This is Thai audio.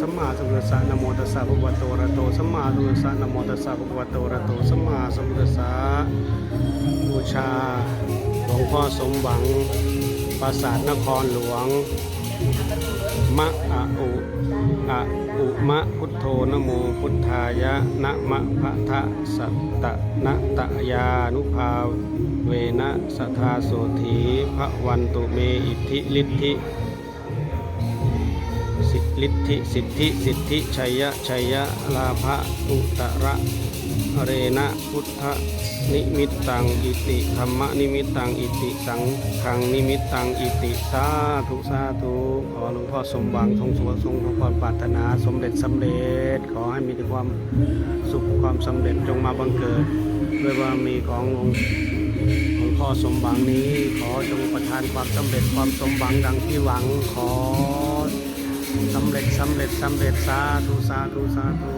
สัมมาสัมพุทธัสสะนะโมตัสสะภะคะวะโตระโตสัมมาสัมพุทธัสสะนะโมตัสสะภะคะวะโตระโตสัมมาสัมพุทธัสสะบูชาหลวงพ่อสมหวังปราสาทนครหลวง มะอะอุอะอุมะพุทโธนโมพุทธายะนะมะพะทะสัตตะนะตะยานุภาเวนะสทาโสถีพระวันตุเมอิทธิฤทธิ ลิทธิสิทธิสิทธิชัยยะชัยยะลาภะอุตระเรนะพุทธนิมิตตังอิติธรรมนิมิตตังอิติสังขังนิมิตตังอิติสาธุสาธุขอหลวงพ่อสมหวังทรงสุขทรงพระพรปรารถนาสมเด็จสำเร็จ ขอให้มีแต่ความสุขความสำเร็จจงมาบังเกิด ด้วยบามีขององค์หลวงพ่อสมหวังนี้ ขอจงประทานความสำเร็จความสมหวังดังที่หวังขอ สำเร็จสำเร็จสาธุสาธุสาธุ